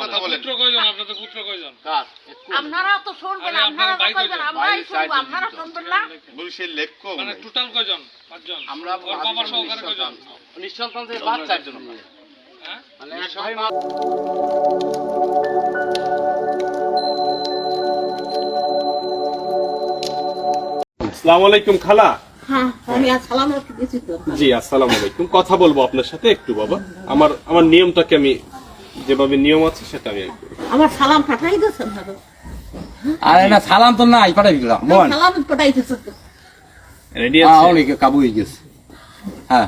কথা বলেন। পুত্র কয়জন? আপনাদের পুত্র কয়জন? কার? আপনারা তো শুনবেন আপনারা আপনারা তো কইবেন আমরাই শুনব আপনারা শুনবেন না? বলছে লেখকো মানে টোটাল কয়জন? পাঁচজন? আমরা বাবার সহকারে কয়জন? নিঃসন্তান থেকে বাদ চারজন আমরা। হ্যাঁ? মানে আসসালামু আলাইকুম খালা। হ্যাঁ আমি আর সালাম রাখতে দিয়েছি তো জি আসসালামু আলাইকুম। কথা বলব আপনার সাথে একটু বাবা। আমার আমার নিয়মটাকে আমি যেভাবে নিয়ম আছে সেটা আমি আমার সালাম পাঠাই দিয়েছেন হয়তো আরে না সালাম তো নাই পাঠাই দিলাম বোন সালাম পাঠাই দিয়েছেন তো রেডি হ্যাঁ আছে? অনেক কাবু হয়ে গেছে। হ্যাঁ।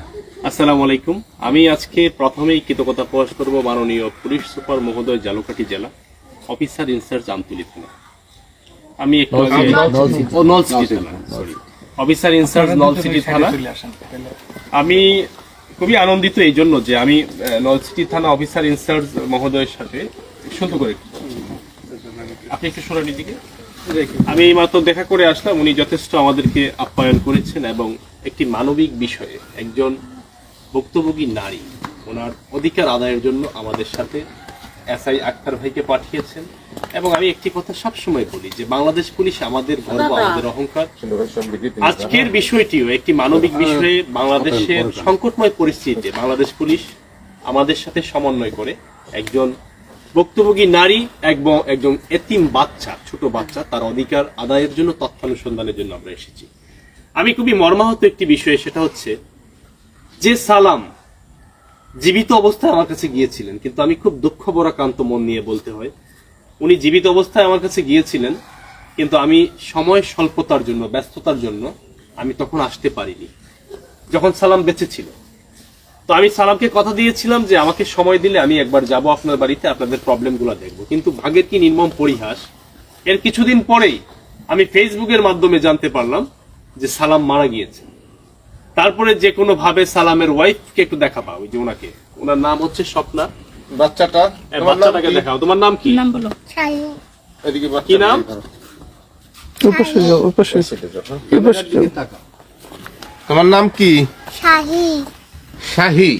আসসালামু আলাইকুম। আমি আজকে প্রথমেই কৃতজ্ঞতা প্রকাশ করব মাননীয় পুলিশ সুপার মহোদয় জালুকাঠি জেলা অফিসার ইনচার্জ আমতুলি থানা আমি একটু নলসিটি থানা সরি অফিসার ইনচার্জ নলসিটি থানা। আমি খুবই আনন্দিত এই জন্য যে আমি নলসিটি থানা অফিসার ইনচার্জ মহোদয়ের সাথে সুন্দর করে আপনি একটু সরানি দিকে আমি এই মাত্র দেখা করে আসলাম, উনি যথেষ্ট আমাদেরকে আপ্যায়ন করেছেন এবং একটি মানবিক বিষয়ে একজন ভুক্তভোগী নারী, ওনার অধিকার আদায়ের জন্য আমাদের সাথে এসআই আক্তার ভাইকে পাঠিয়েছেন। এবং আমি একটি কথা সবসময় বলি যে বাংলাদেশ পুলিশ আমাদের গর্ব আমাদের অহংকার। আজকের বিষয়টিও একটি মানবিক বিষয়ে বাংলাদেশের সংকটময় পরিস্থিতিতে বাংলাদেশ পুলিশ আমাদের সাথে সমন্বয় করে একজন ভুক্তভোগী নারী এবং একজন এতিম বাচ্চা ছোট বাচ্চা তার অধিকার আদায়ের জন্য তথ্যানুসন্ধানের জন্য আমরা এসেছি। আমি খুবই মর্মাহত একটি বিষয় সেটা হচ্ছে যে সালাম জীবিত অবস্থায় আমার কাছে গিয়েছিলেন কিন্তু আমি খুব দুঃখ বরাকান্ত মন নিয়ে বলতে হয় উনি জীবিত অবস্থায় আমার কাছে গিয়েছিলেন, কিন্তু আমি সময় স্বল্পতার জন্য, ব্যস্ততার জন্য আমি তখন আসতে পারিনি, যখন সালাম বেঁচে ছিল তো আমি সালামকে কথা দিয়েছিলাম যে, আমাকে সময় দিলে আমি একবার যাব আপনার বাড়িতে, আপনাদের প্রবলেমগুলো দেখব। কিন্তু ভাগের কি নির্মম পরিহাস, এর কিছুদিন পরেই আমি ফেসবুকের মাধ্যমে জানতে পারলাম যে সালাম মারা গিয়েছে। তারপরে যে কোনো ভাবে সালামের ওয়াইফকে একটু দেখা ওই যে ওনাকে। ওনার নাম হচ্ছে স্বপ্না। বাচ্চাটা? তোমার নাম বাচ্চাটাকে কি? দেখাও। তোমার নাম কি? নাম বলো। এদিকে কি নাম? তোমার নাম কি? শাহি। শাহি।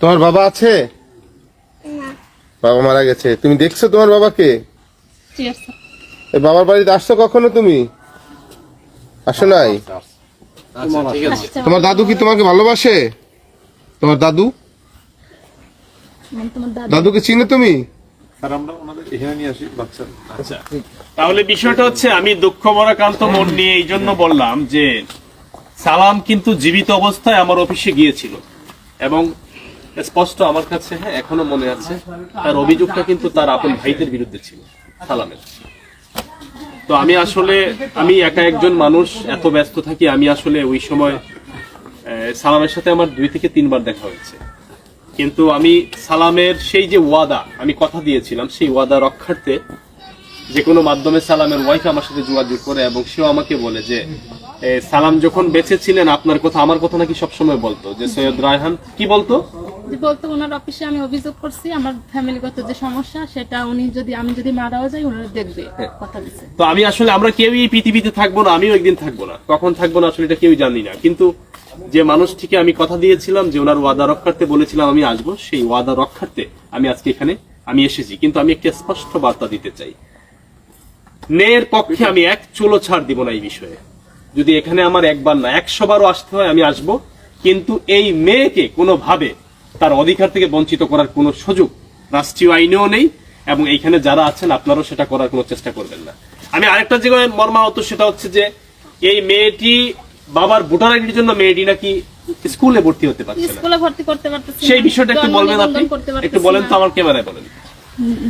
তোমার বাবা আছে? বাবা মারা গেছে। তুমি দেখছ তোমার বাবাকে? এই বাবার বাড়িতে আসছো কখনো তুমি? আসো নাই? আচ্ছা আছে। তোমার দাদু কি তোমাকে ভালোবাসে? তোমার দাদু? দাদুকে চিনো তুমি? আচ্ছা তাহলে বিষয়টা হচ্ছে আমি দুঃখ মরাকান্ত মন নিয়ে এই জন্য বললাম যে সালাম কিন্তু জীবিত অবস্থায় আমার অফিসে গিয়েছিল এবং স্পষ্ট আমার কাছে হ্যাঁ এখনও মনে আছে তার অভিযোগটা কিন্তু তার আপন ভাইদের বিরুদ্ধে ছিল সালামের। তো আমি আসলে আমি একা একজন মানুষ এত ব্যস্ত থাকি আমি আসলে ওই সময় আহ, সালামের সাথে আমার দুই থেকে তিনবার দেখা হয়েছে। কিন্তু আমি সালামের সেই যে ওয়াদা, আমি কথা দিয়েছিলাম, সেই ওয়াদা রক্ষার্থে যে কোনো মাধ্যমে সালামের ওয়াইফ আমার সাথে যোগাযোগ করে এবং সেও আমাকে বলে যে সালাম যখন বেঁচে ছিলেন আপনার কথা, আমার কথা নাকি সবসময় বলতো। যে সৈয়দ রায়হান, কি বলতো? বলতো ওনার অফিসে আমি অভিযোগ করছি আমার ফ্যামিলিগত যে সমস্যা সেটা উনি যদি আমি যদি মারাও যাই ওনারা দেখবে কথা দিছে। তো আমি আসলে আমরা কেউই এই পৃথিবীতে থাকব না আমিও একদিন থাকব না। কখন থাকব না আসলে এটা কেউই জানি না। কিন্তু যে মানুষটিকে আমি কথা দিয়েছিলাম যে ওনার ওয়াদা রক্ষার্থে বলেছিলাম আমি আসব সেই ওয়াদা রক্ষার্থে আমি আজকে এখানে আমি এসেছি। কিন্তু আমি একটি স্পষ্ট বার্তা দিতে চাই। মেয়ের পক্ষে আমি এক চুলো ছাড় দিব না এই বিষয়ে। যদি এখানে আমার একবার না একশো বারও আসতে হয় আমি আসব। কিন্তু এই মেয়েকে কোনোভাবে তার অধিকার থেকে বঞ্চিত করার কোনো সুযোগ রাষ্ট্রীয় আইনেও নেই এবং এইখানে যারা আছেন আপনারাও সেটা করার কোনো চেষ্টা করবেন না। আমি আরেকটা জায়গায় মর্মাহত সেটা হচ্ছে যে এই মেয়েটি বাবার ভোটার আইডির জন্য মেয়েটি নাকি স্কুলে ভর্তি হতে পারছে স্কুলে ভর্তি করতে পারতেছি সেই বিষয়টা একটু বলবেন আপনি। একটু বলেন তো আমার ক্যামেরায় বলেন।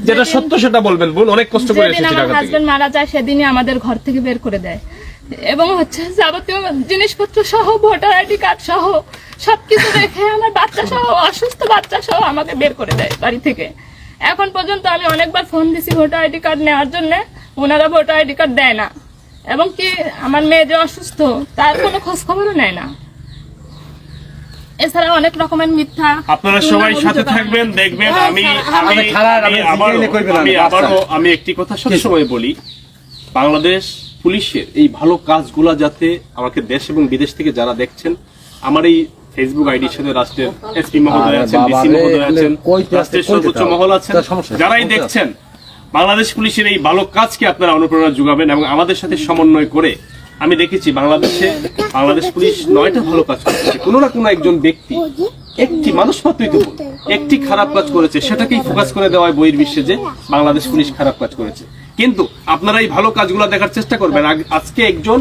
যেটা সত্য সেটা বলবেন বোন অনেক কষ্ট করে এসেছি ঢাকা থেকে। হাজবেন্ড মারা যায় সেদিনই আমাদের ঘর থেকে বের করে দেয়। এবং হচ্ছে যাবতীয় জিনিসপত্র সহ ভোটার আইডি কার্ড সহ সবকিছু রেখে আমার বাচ্চা সহ অসুস্থ বাচ্চা সহ আমাকে বের করে দেয় বাড়ি থেকে। এখন পর্যন্ত আমি অনেকবার ফোন দিছি ভোটার আইডি কার্ড নেওয়ার জন্য ওনারা ভোটার আইডি কার্ড দেয় না। এবং কি আমার মেয়ে যে অসুস্থ তার কোনো খোঁজ খবরও নেয় না। এছাড়া অনেক রকমের মিথ্যা আপনারা সবাই সাথে থাকবেন দেখবেন আমি আমি আপনি আবারও আমি আবারও আমি একটি কথা সবসময় বলি। বাংলাদেশ পুলিশের এই ভালো কাজগুলা যাতে আমাকে দেশ এবং বিদেশ থেকে যারা দেখছেন আমার এই ফেসবুক আইডির সাথে রাষ্ট্রের এসপি মহোদয় আছেন ডিসি মহোদয় আছেন রাষ্ট্রের সর্বোচ্চ মহল আছেন। যারাই দেখছেন বাংলাদেশ পুলিশের এই ভালো কাজকে আপনারা অনুপ্রেরণা যোগাবেন এবং আমাদের সাথে সমন্বয় করে আমি দেখেছি বাংলাদেশে বাংলাদেশ পুলিশ নয়টা ভালো কাজ করেছে। কোনো না কোনো একজন ব্যক্তি একটি মানুষ মাত্রই তো একটি খারাপ কাজ করেছে সেটাকেই ফোকাস করে দেওয়ায় বইয়ের বিশ্বে যে বাংলাদেশ পুলিশ খারাপ কাজ করেছে। কিন্তু আপনারা এই ভালো কাজগুলো দেখার চেষ্টা করবেন। আজকে একজন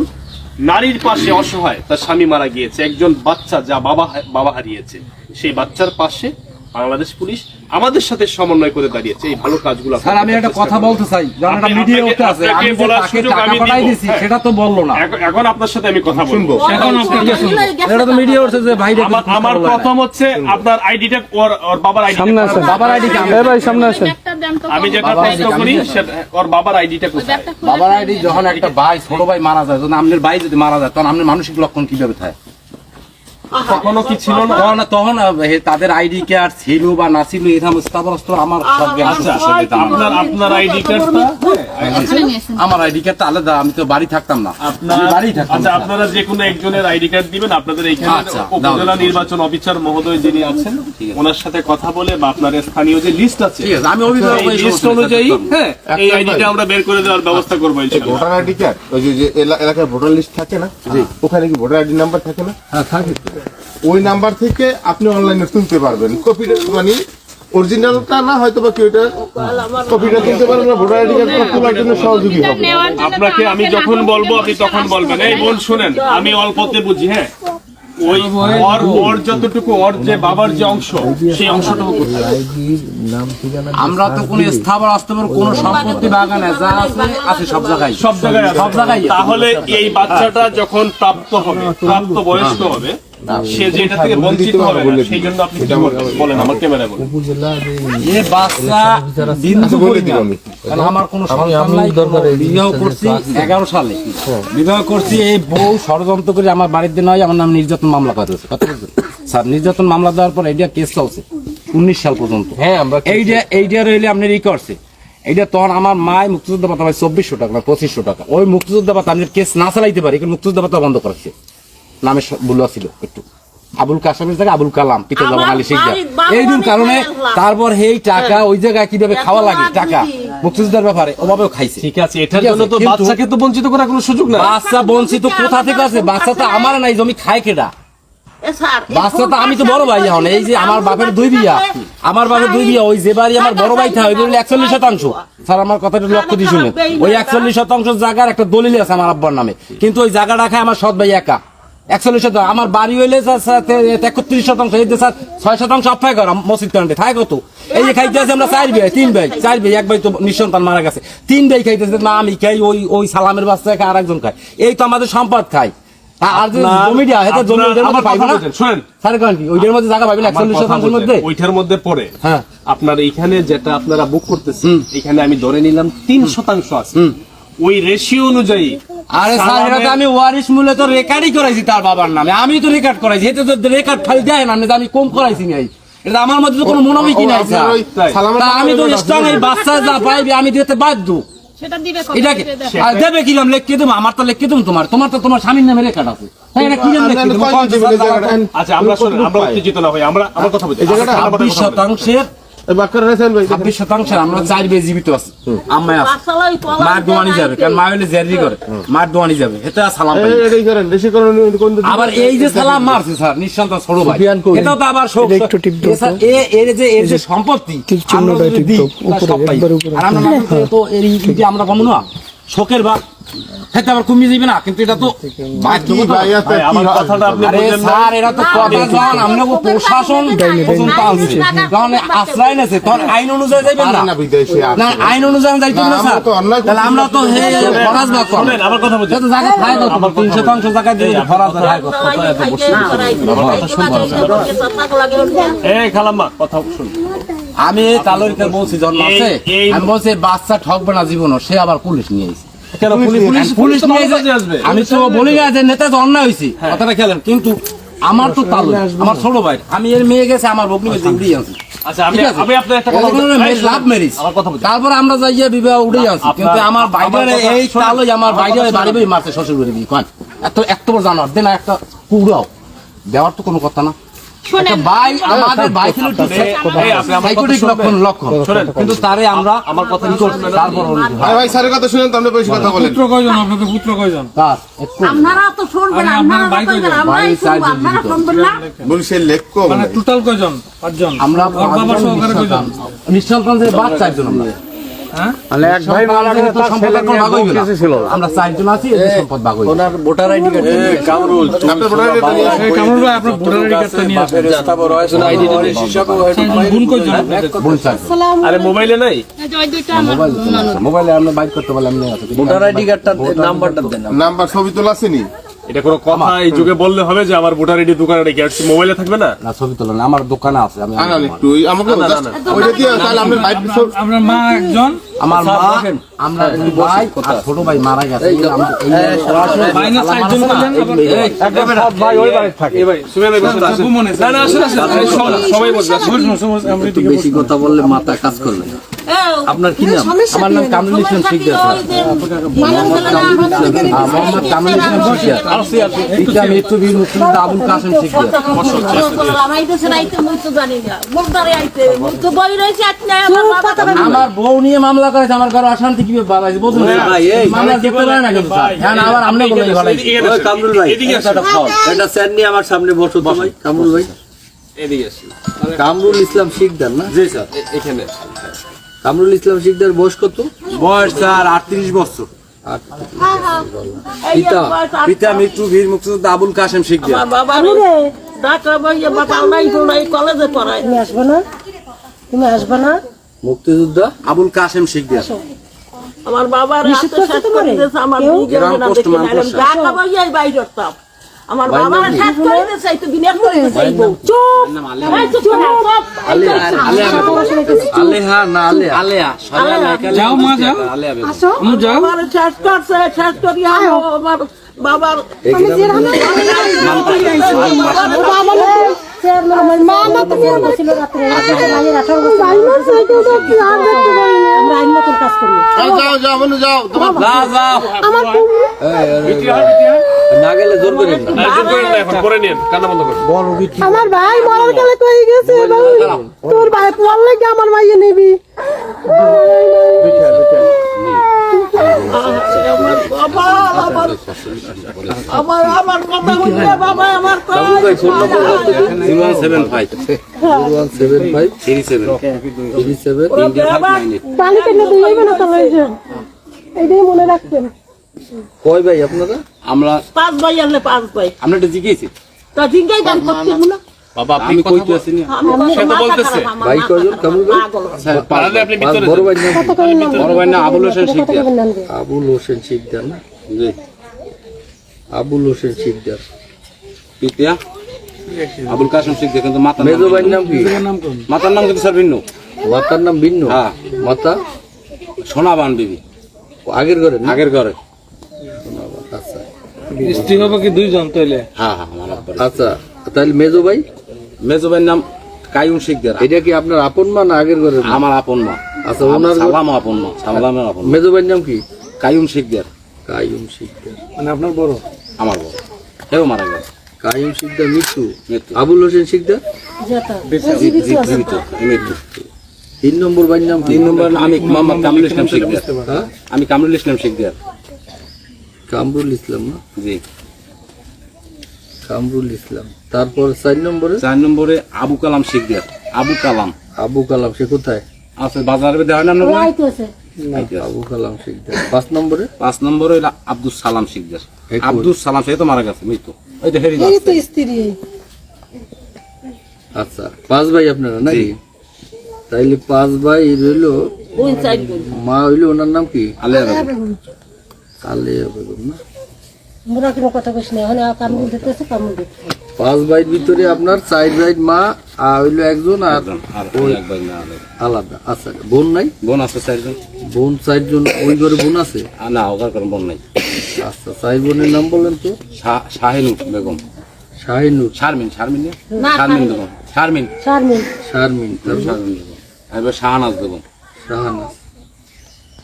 নারীর পাশে অসহায়, তার স্বামী মারা গিয়েছে, একজন বাচ্চা যা বাবা বাবা হারিয়েছে। সেই বাচ্চার পাশে বাংলাদেশ পুলিশ আমাদের সাথে সমন্বয় করে দাঁড়িয়েছে। এই ভালো কাজগুলো স্যার আমি একটা কথা বলতে চাই। যখন একটা মিডিয়া উঠতে আছে আমি যে তাকে টাকা পাঠাই দিছি। সেটা তো বলল না। এখন- আপনার সাথে আমি কথা বলব। এখন আপনাকে শুনব। এটা তো মিডিয়া উঠছে যে ভাই আমার আমার প্রথম হচ্ছে আপনার আইডিটা ওর ওর বাবার আইডি সামনে আছে বাবার আইডি ব্যাগটা দেন তো আমি যেটা প্রশ্ন করি সেটা ওর বাবার আইডিটা কোথায়? বাবার আইডি যখন একটা ভাই ছোট ভাই মারা যায় যখন আপনার ভাই যদি মারা যায় তখন আপনার মানসিক লক্ষণ কীভাবে থাকে? কখনো কি ছিল না? তখন তাদের আইডি কার্ড ছিল বা না ছিল এরকম স্থাবরস্থ আমার জ্ঞান আছে, আচ্ছা আসলে আপনার আপনার আইডি কার্ডটা আমার আইডি কার্ডটা আলাদা আমি তো বাড়ি থাকতাম না। আপনার বাড়ি থাকতাম আচ্ছা আপনারা যে কোনো একজনের আইডি কার্ড দিবেন আপনাদের এইখানে আচ্ছা, উপজেলা নির্বাচন অফিসার মহোদয় যিনি আছেন ওনার সাথে কথা বলে বা আপনার স্থানীয় যে লিস্ট আছে ঠিক আছে আমি অভিভাবক এই লিস্ট অনুযায়ী হ্যাঁ এই আইডিটা আমরা বের করে দেওয়ার ব্যবস্থা করব ইনশাআল্লাহ। ভোটার আইডি কার্ড ওই যে- যে এলা- এলাকায় ভোটার লিস্ট থাকে না? ওখানে কি ভোটার আইডি নাম্বার থাকে না? হ্যাঁ থাকে। ওই নাম্বার থেকে আপনি অনলাইনে তুলতে পারবেন। কপিটা মানে অরিজিনালটা না হয়তো বা কেউ এটা কপিটা তুলতে পারবেন না ভোটার আইডি কার্ড তোলার জন্য সহযোগী হবে। আপনাকে আমি যখন বলব আপনি তখন বলবেন। এই বোন শুনেন আমি অল্পতে বুঝি হ্যাঁ? ওই ওর ওর যতটুকু ওর যে বাবার যে অংশ সেই অংশটুকু কোথায়? আমরা তো কোনো স্থাবর অস্থাবর কোনো সম্পত্তি বাগানে যা আছে আছে সব জায়গায়। সব জায়গায় সব জায়গায় তাহলে এই বাচ্চাটা যখন প্রাপ্ত হবে প্রাপ্ত বয়স্ক হবে সে যেটা থেকে বঞ্চিত হবে না, সেই জন্য আপনি বলেন আমার ক্যামেরায় বলেন। এ বাচ্চা বিন্দু বলে করি দিব না। আমি। কারণ আমার কোনো সন্তান নাই বিবাহ করছি এগারো সালে। বিবাহ করছি এই বউ ষড়যন্ত্র করে আমার বাড়িতে নয় আমার নাম নির্যাতন মামলা করেছে কথা বলছেন স্যার নির্যাতন মামলা দেওয়ার পর এইটা কেস চলছে উনিশ সাল পর্যন্ত। হ্যাঁ আমরা এইটা এইটা রইলে আপনার ই করছে। এইটা তখন আমার মায় মুক্তিযোদ্ধা পাতা ভাই চব্বিশশো টাকা না পঁচিশশো টাকা। ওই মুক্তিযোদ্ধা পাতা আমি কেস না চালাইতে পারি কিন্তু মুক্তিযোদ্ধা পাতা বন্ধ করেছে। নামে ভুল ছিল একটু। আবুল কাসামের জায়গায় আবুল কালাম পিতা জামান আলী শিকদার এই আমি কারণে তারপর এই টাকা ওই জায়গায় কীভাবে খাওয়া লাগে টাকা মুক্তিযোদ্ধার ব্যাপারে ওভাবেও খাইছে। ঠিক আছে এটার জন্য তো বাচ্চাকে তো বঞ্চিত করার কোনো সুযোগ নাই। বাচ্চা বঞ্চিত কোথা থেকে আছে বাচ্চা তো আমার নাই জমি খায় কেডা? এ স্যার, এই বাচ্চা তো আমি তো বড় ভাই এখন এই যে আমার বাপের দুই বিয়া। আমার বাপের দুই বিয়া ওই যে বাড়ি আমার বড় ভাই থাকে ওই একচল্লিশ শতাংশ। স্যার আমার কথাটা লক্ষ্য দিয়ে শুনে ওই একচল্লিশ শতাংশ জায়গার একটা দলিল আছে আমার আব্বার নামে। কিন্তু ওই জায়গাটা খায় আমার সৎ ভাই একা। একচল্লিশ শতাংশ। আমার বাড়ি হইলে একত্রিশ শতাংশ। এই যে স্যার ছয় শতাংশ অফাই করা মসজিদ থাকে কত এই যে খাইতে আছে আমরা চার ভাই তিন ভাই। চার ভাই এক ভাই তো নিঃসন্তান মারা গেছে। তিন ভাই খাইতেছে না আমি খাই ওই ওই সালামের বাচ্চা খায় আর একজন খায়। এই তো আমাদের সম্পদ খাই আর- যে জমিটা এটা ওইটার মধ্যে আমার পাইবো কথা না শুনেন। স্যার কারণ কি? ওইটার মধ্যে জায়গা পাইবেন একচল্লিশ শতাংশের মধ্যে? ওইটার মধ্যে পড়ে হ্যাঁ। আপনার এইখানে যেটা আপনারা বুক করতেছেন এখানে আমি ধরে নিলাম তিন শতাংশ আছে। ওই রেশিও অনুযায়ী আরে স্যার এটা তো আমি ওয়ারিশ মূল্যে তো রেকর্ডই করাইছি তার বাবার নামে। আমি তো রেকর্ড করাইছি এতে তো রেকর্ড ফাইল দেয় না আমি কম করাইছি নাই। এটা আমার মধ্যে তো কোনো মনোবই কি নাই স্যার। আমি তো স্ট্রং এই বাচ্চা যা পাইবি আমি দিতে বাধ্য। দিবে দেবে দেবো আমার তো লিখকে দেবো তোমার। তোমার তো তোমার স্বামীর নামে রেকর্ড আছে। দেবো? আচ্ছা কথা বলছি। বলছি। শতাংশের এই বাক্কার রাখেন ভাই ছাব্বিশ শতাংশের আমরা চার বে জীবিত আছি। আম্মায় আছে। মার দোয়ানি যাবে কারণ মা হইলে জেরি করে। মার দোয়ানি যাবে এটা সালাম পাই এই এটাই করেন বেশি করেন কোন দিকে? আবার এই যে সালাম মারছে স্যার নিঃসন্তান ছোট ভাই। এটাও তো আবার শোক এটা একটু টিপ দাও এ স্যার, এর যে এর যে সম্পত্তি আমরা যদি দিই, সব পাই। আর আমরা তো আমরা শোকের বা হেতে আবার কমিয়ে যাবে না কিন্তু এটা তো কি ভাই আছে ভাই, কি আমার কথাটা আপনি আরে স্যার এরা তো কথা যখন আমরা প্রশাসন পর্যন্ত আনছে যখন আশ্রয় নেছে তখন আইন অনুযায়ী যাইবেন না না বিদেশে না আইন অনুযায়ী যাইতে না, না স্যার তাহলে আমরা তো হে ফরাজ ভাগ করব আমার কথা বলছি যত জায়গা খায় কত তিন শতাংশ জায়গা দিয়ে ফরাজ ভাগ করব এই খালাম্মা কথা শুনুন আমি তালরিকে বলছি জন্ম আছে আমি বলছি বাচ্চা ঠকবে না জীবন সে আবার পুলিশ নিয়ে এসেছে কেন পুলিশ নিয়ে আমার আমি তো বলি না যে নেতা তো অন্যায় হয়েছে। কথাটা খেলেন কিন্তু আমার তো তালু আমার ছোট ভাই আমি এর মেয়ে গেছে আমার উড়িয়ে আনছি আচ্ছা। আছে? লাভ ম্যারেজ আমার তারপর যাইয়ে বিবাহ উঠে আপনার- কিন্তু আমার বাইরে এই তালই আমার বাইরে বাড়ি বাড়ি মারছে শ্বশুর বাড়ি এত এত বড় জানোয়ার। দেন একটা কুড়াও। দেওয়ার তো কোনো কথা না। ভাই আমাদের ভাই ছিল সাইকোটিক লক্ষণ লক্ষণ। কিন্তু তারে আমরা আমার কথা কি করছি? তারপর আরে ভাই। স্যারের কথা শুনেন তো বেশি কথা বলেন। পুত্র কয়জন? আপনাদের পুত্র কয়জন? তার আপনারা তো শুনবেন আপনারা আপনার তো বাইক কইবেন, হইল। আমরাই বাইক শুনব, চারজন আপনারা জীবিত। শুনবেন না? বলছে লেখকো মানে টোটাল কয়জন? পাঁচজন? আমরা বাবা সহকারে কয়জন? নিঃসন্তানদের বাচ্চা একজন আমরা। হ্যাঁ? এক ভাই মারা গেলে তো সম্পদের কোনো ভাগ হইবে না। আমরা চারজন আছি এদের সম্পদ ভাগ হইবে আপনার ভোটার আইডি আসেন। এই কামরুল ভাই আপনার ভোটার আইডি কার্ডটা নিয়ে আসেন। চারজন গুণ কয়জন আপনাদের বোন চারজন আরে মোবাইলে নাই? ওই দুইটা আমার মোবাইল মোবাইলে আমরা বাইক করতে পারলাম না ভোটার আইডি কার্ডটার নাম্বারটা দেন নাম্বার ছবি তোলা আসেনি? এটা কোনো কথা এই যুগে বললে হবে যে আমার ভোটার আইডি দোকানে রেখে আসছি মোবাইলে থাকবে না? না ছবি তোলা না আমার দোকানে আছে আমি আনান একটু আমাকে just ওইটা দিয়ে তাহলে আপনার বাইক আপনার মা একজন আমার মা আমরা দুই ভাই আর ছোট ভাই মারা গেছে। আমরা এই মাইনাস চারজন করলেন আবার ভাই ওই বাড়ি থাকে। এই ভাই সুমেন ভাই বসে আছেন না না আসেন আসেন আসেন, সবাই- বসে আছেন বেশি কথা বললে মাথা কাজ করবে না। আপনার কি নাম? আমার নাম কামরুল ইসলাম শিকদার স্যার। মোহাম্মদ কামরুল ইসলাম শিকদার মুক্তিযোদ্ধা আবুল কাসেম শিকদার। আমার বউ নিয়ে মামলা করেছে আমার ঘরে অশান্তি কীভাবে বাড়াইছে বুঝুন না? ভাই, এই, মামলা দেখতে পারে না কিন্তু স্যার। হ্যাঁ আবার বলে। কামরুল ভাই। এদিকে আসেন। এটা স্যার নিয়ে আমার সামনে বসো ভাই কামরুল ভাই। এদিকে কামরুল ইসলাম শিকদার না? জি স্যার। এখানে কামরুল ইসলাম শিকদার বয়স কত? বয়স স্যার আটত্রিশ বছর। পিতা পিতা মৃত্যু বীর মুক্তিযোদ্ধা আবুল কাসেম শিকদার। কলেজে পড়ায়। তুমি আসবে না? তুমি আসবে না? মুক্তিযোদ্ধা আবুল শিকদার। আমার বাবার আমার মান বাইর। আমার বাবার শেষ করে দিয়েছে চাই তো বিনিয়োগ করে বউ। এই চুপ! চুপ। এই চুপ। আলেহা না আলেহা। আলেয়া যাও মা যাও। আসো। আমু যাও। আমার শেষ করছে করিয়া আমার বাবার আমি বাবা। আমার মা না তো স্যার ছিল রাত্রে। রাত্রে আঠারো বছর আমরা আইন মতন কাজ করি। যাও যাও যাও যাও আমার না গেলে জোর করেন না না, জোর করেন না এখন পরে নিন। কান্না বন্ধ করুন আমার ভাই মরার কালে কই গেছে তোর ভাই পড় লাগে আমার মাইয়ে নিবি। বাবা আমার আমার আমার কথা শুনলে বাবা আমার কামরুল ভাই ফোন নম্বর কত না তাহলে এইটাই মনে রাখবেন কয় আপনারা আমরা পাঁচ ভাই আনলে পাঁচ ভাই। আমরা এটা জিজ্ঞেসি তা জিঙ্গাই দাম করতে না? বাবা আপনি কথা কইতে আছি না আমি সে তো বলতেছে। ভাই কয়জন? খারাপ, কামরুল ভাই? পাগল। পারলে আপনি ভিতরে বড় ভাই নাম বড় ভাই না আবুল হোসেন শিকদার। আবুল হোসেন শিকদার না? জি। আবুল হোসেন শিকদার। আবুল কাসেম শিকদার কিন্তু মাতার মেজো নাম ভাইয়ের নাম কি মাতার নাম কিন্তু স্যার ভিন্ন। মাতার নাম ভিন্ন? হ্যাঁ। মাতা? সোনাবান বিবি। আগের ঘরে? আগের ঘরে। আচ্ছা। স্ত্রী হবে কি দুইজন তাইলে? হ্যাঁ হ্যাঁ আচ্ছা তাহলে মেজো ভাই? মেজো ভাইয়ের নাম কায়ুম শিকদার। এটা কি আপনার আপন মা না আগের ঘরের মা? আমার আপন মা। আচ্ছা ওনার সালাম আপন মা সালামের আপন মা। মেজো ভাইয়ের নাম কি? কায়ুম শিকদার। কায়ুম শিকদার। মানে আপনার বড়? আমার বড়। সেও মারা গেছে কায়ুম শিকদার মৃত্যু? মৃত্যু। আবুল হোসেন শিকদার? জীবিত মৃত্যু তিন নম্বর ভাইয়ের নাম কি? তিন নম্বর আমি মোহাম্মদ কামরুল ইসলাম শিকদার। হ্যাঁ? আমি কামরুল ইসলাম শিকদার। কামরুল ইসলাম না? জি। কামরুল ইসলাম। তারপর চার নম্বরে? চার নম্বরে আবু কালাম শিকদার আবু কালাম। আবু কালাম সে কোথায়? আছে বাজারে দেওয়া না আবু কালাম শিকদার পাঁচ নম্বরে? পাঁচ নম্বরে হইল আব্দুল সালাম শিকদার আব্দুল সালাম সে তো মারা গেছে মৃত্যু ওই তো হেরি তো স্ত্রী। আচ্ছা পাঁচ ভাই আপনারা নাকি? তাইলে পাঁচ ভাই রইল। মা হইল ওনার নাম কি? আলিয়া বেগম। আলিয়া বেগম। না? মোরা কোনো কথা কইস না এখন কামড় দিতেছে কামড় দিতেছে পাঁচ ভাইয়ের ভিতরে আপনার চার ভাই মা আর হইল একজন আর আর ওই এক ভাই না আলাদা। আলাদা আচ্ছা বোন নাই? বোন আছে চারজন। বোন চারজন ওই ঘরে বোন আছে? আর না ওকার কোনো বোন নাই। আচ্ছা চার বোনের নাম বলেন তো। শাহ- শাহিনুর বেগম। শাহিনুর শারমিন শারমিন শারমিন বেগম। শারমিন। শারমিন। শারমিন তারপর শারমিন বেগম। এবার শাহনাজ বেগম। শাহানাজ।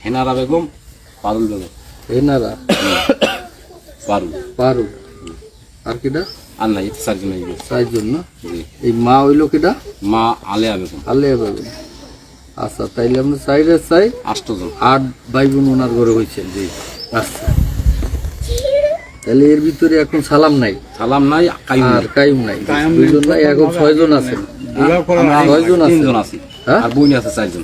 হেনারা বেগম পারুল বেগম। এনারা পারুল। পারুল। আর কিটা? আর নাই চারজন হয়ে গেছে। চারজন না? এই মা হইল কেটা মা আলেয়া বেগম। আলিয়া বেগম। আচ্ছা তাইলে চাই আষ্টজন। আট ভাই বোন ওনার ঘরে হয়েছেন জি। আচ্ছা। তাহলে এর ভিতরে এখন সালাম নাই? সালাম নাই আর কাইম নাই। দুইজন নাই এখন ছয়জন আমরা ছয়জন আছে তিনজন আছি। হ্যাঁ? আর বোন আছে চারজন।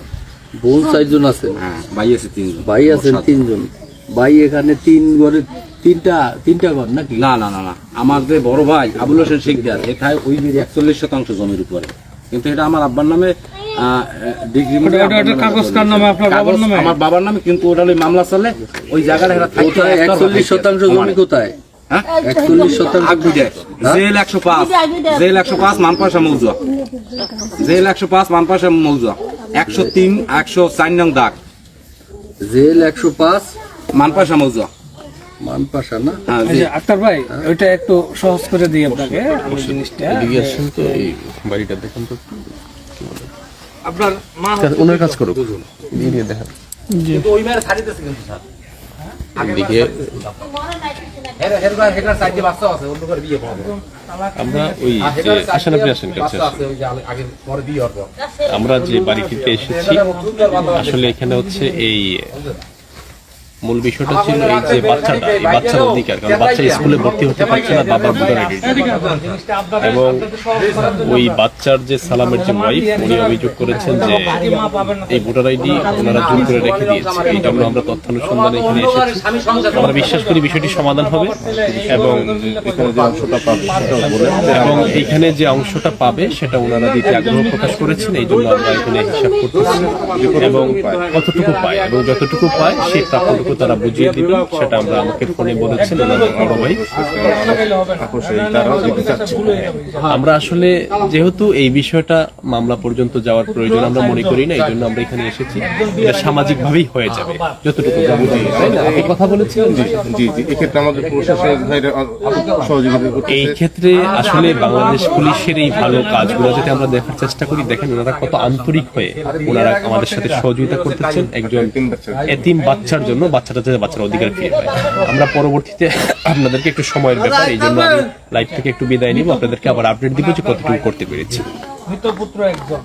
বোন চারজন আছেন? হ্যাঁ ভাই আছে তিনজন। ভাই আছেন তিনজন। ভাই এখানে তিন ঘরে তিনটা তিনটা ঘর নাকি? না না না না। আমার যে বড় ভাই আবুল হোসেন শিকদার এখানে ওই একচল্লিশ শতাংশ জমির উপরে। কিন্তু এটা আমার আব্বার নামে ডিগ্রি ওটা ওটা ওটা কাগজ কার নামে আপনার বাবার নামে? আমার বাবার নামে কিন্তু ওটা ওই মামলা চলে ওই জায়গাটা কোথায় একচল্লিশ শতাংশ জমি কোথায়? হ্যাঁ? একচল্লিশ শতাংশ জেল একশো পাঁচ। জেল একশো পাঁচ মানপাশা মৌজা জেল একশো পাঁচ মানপাশা মৌজা একশো তিন একশো চার নং দাগ। জেল একশো পাঁচ। মানপাশা মৌজা মানপাশা না? আক্তার ভাই ওইটা একটু সহজ করে দিই আপনাকে। আমি জিনিসটা বাড়িটা দেখেন তো। আপনার মা ওনার কাজ করুক। কিন্তু ওই মেয়ের ছাড়িতেছে কিন্তু স্যার। এদিকে হের হের হের সাইডে বাচ্চা আছে অন্য করে বিয়ে হবে। আমরা যে হেটার আসেন আপনি আসেন কাছে বাচ্চা আছে ওই যে আগে পরে বিয়ে হবে আমরা যে বাড়িটিতে এসেছি আসলে এখানে হচ্ছে এই মূল বিষয়টা ছিল এই যে বাচ্চাটা এই বাচ্চার অধিকার কারণ বাচ্চা স্কুলে ভর্তি হতে পারছে না বাবার ভোটার আইডি এবং ওই বাচ্চার যে সালামের যে ওয়াইফ উনি অভিযোগ করেছেন যে এই ভোটার আইডি ওনারা জোর করে রেখে দিয়েছে। এই জন্য আমরা তথ্য অনুসন্ধানে এখানে এসেছি। আমরা বিশ্বাস করি বিষয়টি সমাধান হবে এবং এখানে যে অংশটা পাবে সেটাও বলে এবং এইখানে যে অংশটা পাবে সেটা ওনারা দিতে আগ্রহ প্রকাশ করেছেন এই জন্য আমরা এখানে হিসাব করতেছি। এবং কতটুকু পায় এবং যতটুকু পায় সেই প্রাপ্যটুকু তারা বুঝিয়ে দিবে সেটা আমরা আমাকে ফোনে বলেছেন চাচ্ছে। আমরা আসলে যেহেতু এই বিষয়টা মামলা পর্যন্ত যাওয়ার প্রয়োজন আমরা মনে করি না এই জন্য আমরা এখানে এসেছি। এটা সামাজিক ভাবেই হয়ে যাবে যতটুকু আপনি কথা বলেছিলেন? জি জি জি এক্ষেত্রে আমাদের প্রশাসনের সহযোগিতা এই ক্ষেত্রে আসলে বাংলাদেশ পুলিশের এই ভালো কাজগুলো যদি আমরা দেখার চেষ্টা করি দেখেন ওনারা কত আন্তরিক হয়ে ওনারা আমাদের সাথে সহযোগিতা করতেছেন। একজন এতিম বাচ্চার জন্য বাচ্চাটা যাতে বাচ্চার অধিকার ফিরে পায়। আমরা পরবর্তীতে আপনাদেরকে একটু সময়ের ব্যাপার এই জন্য আমি লাইভ থেকে একটু বিদায় নিব। আপনাদেরকে আবার আপডেট দিব যে কতটুকু করতে পেরেছি। মৃত পুত্র একজন।